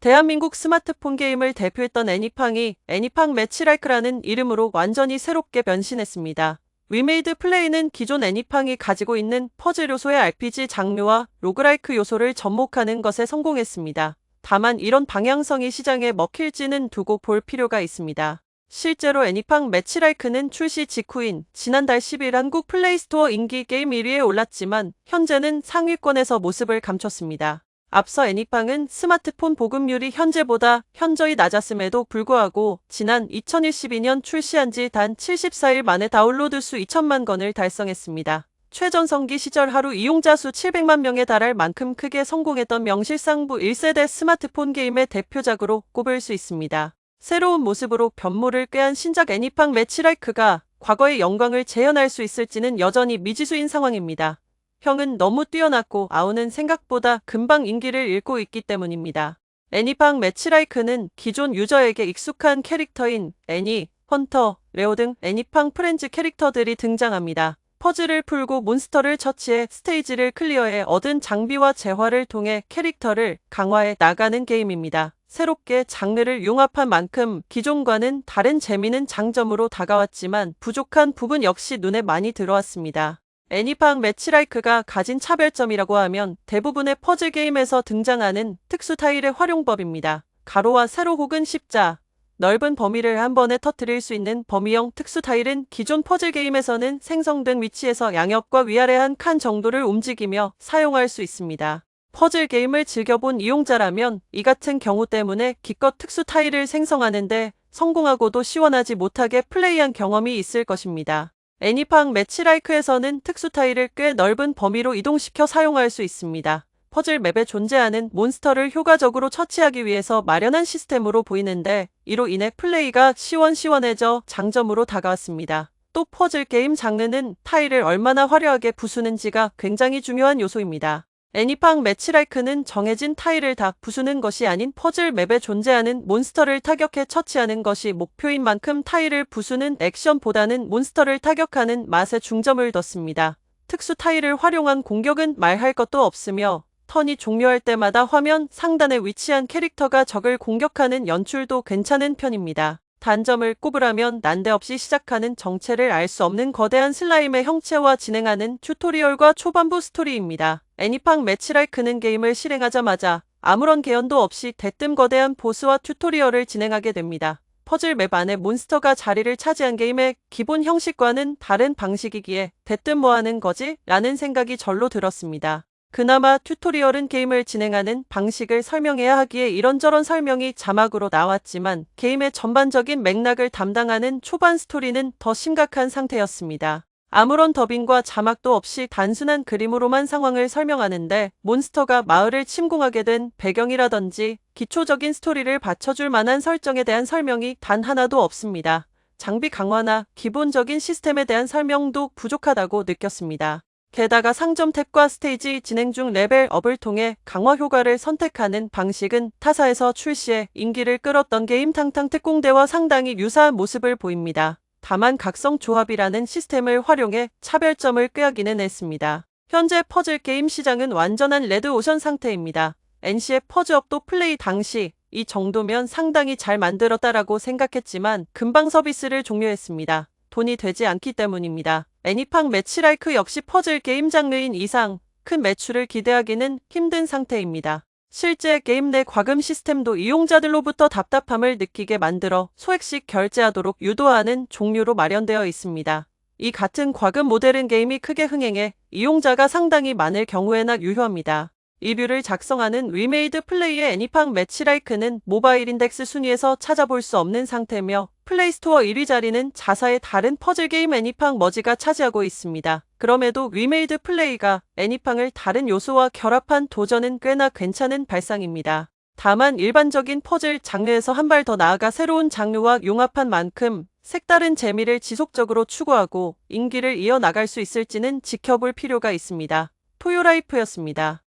대한민국 스마트폰 게임을 대표했던 애니팡이 애니팡 매치라이크라는 이름으로 완전히 새롭게 변신했습니다. 위메이드 플레이는 기존 애니팡이 가지고 있는 퍼즐 요소의 RPG 장르와 로그라이크 요소를 접목하는 것에 성공했습니다. 다만 이런 방향성이 시장에 먹힐지는 두고 볼 필요가 있습니다. 실제로 애니팡 매치라이크는 출시 직후인 지난달 10일 한국 플레이스토어 인기 게임 1위에 올랐지만 현재는 상위권에서 모습을 감췄습니다. 앞서 애니팡은 스마트폰 보급률이 현재보다 현저히 낮았음에도 불구하고 지난 2012년 출시한 지 단 74일 만에 다운로드 수 2천만 건을 달성했습니다. 최전성기 시절 하루 이용자 수 700만 명에 달할 만큼 크게 성공했던 명실상부 1세대 스마트폰 게임의 대표작으로 꼽을 수 있습니다. 새로운 모습으로 변모를 꾀한 신작 애니팡 매치라이크가 과거의 영광을 재현할 수 있을지는 여전히 미지수인 상황입니다. 형은 너무 뛰어났고 아우는 생각보다 금방 인기를 잃고 있기 때문입니다. 애니팡 매치라이크는 기존 유저에게 익숙한 캐릭터인 애니, 헌터, 레오 등 애니팡 프렌즈 캐릭터들이 등장합니다. 퍼즐을 풀고 몬스터를 처치해 스테이지를 클리어해 얻은 장비와 재화를 통해 캐릭터를 강화해 나가는 게임입니다. 새롭게 장르를 융합한 만큼 기존과는 다른 재미는 장점으로 다가왔지만 부족한 부분 역시 눈에 많이 들어왔습니다. 애니팡 매치라이크가 가진 차별점이라고 하면 대부분의 퍼즐 게임에서 등장하는 특수 타일의 활용법입니다. 가로와 세로 혹은 십자, 넓은 범위를 한 번에 터트릴 수 있는 범위형 특수 타일은 기존 퍼즐 게임에서는 생성된 위치에서 양옆과 위아래 한 칸 정도를 움직이며 사용할 수 있습니다. 퍼즐 게임을 즐겨본 이용자라면 이 같은 경우 때문에 기껏 특수 타일을 생성하는데 성공하고도 시원하지 못하게 플레이한 경험이 있을 것입니다. 애니팡 매치라이크에서는 특수 타일을 꽤 넓은 범위로 이동시켜 사용할 수 있습니다. 퍼즐 맵에 존재하는 몬스터를 효과적으로 처치하기 위해서 마련한 시스템으로 보이는데 이로 인해 플레이가 시원시원해져 장점으로 다가왔습니다. 또 퍼즐 게임 장르는 타일을 얼마나 화려하게 부수는지가 굉장히 중요한 요소입니다. 애니팡 매치라이크는 정해진 타일을 다 부수는 것이 아닌 퍼즐 맵에 존재하는 몬스터를 타격해 처치하는 것이 목표인 만큼 타일을 부수는 액션보다는 몬스터를 타격하는 맛에 중점을 뒀습니다. 특수 타일을 활용한 공격은 말할 것도 없으며 턴이 종료할 때마다 화면 상단에 위치한 캐릭터가 적을 공격하는 연출도 괜찮은 편입니다. 단점을 꼽으라면 난데없이 시작하는 정체를 알 수 없는 거대한 슬라임의 형체와 진행하는 튜토리얼과 초반부 스토리입니다. 애니팡 매치라이크는 게임을 실행하자마자 아무런 개연도 없이 대뜸 거대한 보스와 튜토리얼을 진행하게 됩니다. 퍼즐 맵 안에 몬스터가 자리를 차지한 게임의 기본 형식과는 다른 방식이기에 대뜸 뭐하는 거지? 라는 생각이 절로 들었습니다. 그나마 튜토리얼은 게임을 진행하는 방식을 설명해야 하기에 이런저런 설명이 자막으로 나왔지만 게임의 전반적인 맥락을 담당하는 초반 스토리는 더 심각한 상태였습니다. 아무런 더빙과 자막도 없이 단순한 그림으로만 상황을 설명하는데 몬스터가 마을을 침공하게 된 배경이라든지 기초적인 스토리를 받쳐줄 만한 설정에 대한 설명이 단 하나도 없습니다. 장비 강화나 기본적인 시스템에 대한 설명도 부족하다고 느꼈습니다. 게다가 상점 탭과 스테이지 진행 중 레벨업을 통해 강화 효과를 선택하는 방식은 타사에서 출시해 인기를 끌었던 게임 탕탕 특공대와 상당히 유사한 모습을 보입니다. 다만 각성 조합이라는 시스템을 활용해 차별점을 꾀하기는 했습니다. 현재 퍼즐 게임 시장은 완전한 레드 오션 상태입니다. NC의 퍼즈업도 플레이 당시 이 정도면 상당히 잘 만들었다라고 생각했지만 금방 서비스를 종료했습니다. 돈이 되지 않기 때문입니다. 애니팡 매치라이크 역시 퍼즐 게임 장르인 이상 큰 매출을 기대하기는 힘든 상태입니다. 실제 게임 내 과금 시스템도 이용자들로부터 답답함을 느끼게 만들어 소액씩 결제하도록 유도하는 종류로 마련되어 있습니다. 이 같은 과금 모델은 게임이 크게 흥행해 이용자가 상당히 많을 경우에나 유효합니다. 리뷰를 작성하는 위메이드 플레이의 애니팡 매치라이크는 모바일 인덱스 순위에서 찾아볼 수 없는 상태며 플레이스토어 1위 자리는 자사의 다른 퍼즐 게임 애니팡 머지가 차지하고 있습니다. 그럼에도 위메이드 플레이가 애니팡을 다른 요소와 결합한 도전은 꽤나 괜찮은 발상입니다. 다만 일반적인 퍼즐 장르에서 한 발 더 나아가 새로운 장르와 융합한 만큼 색다른 재미를 지속적으로 추구하고 인기를 이어나갈 수 있을지는 지켜볼 필요가 있습니다. 토요라이프였습니다.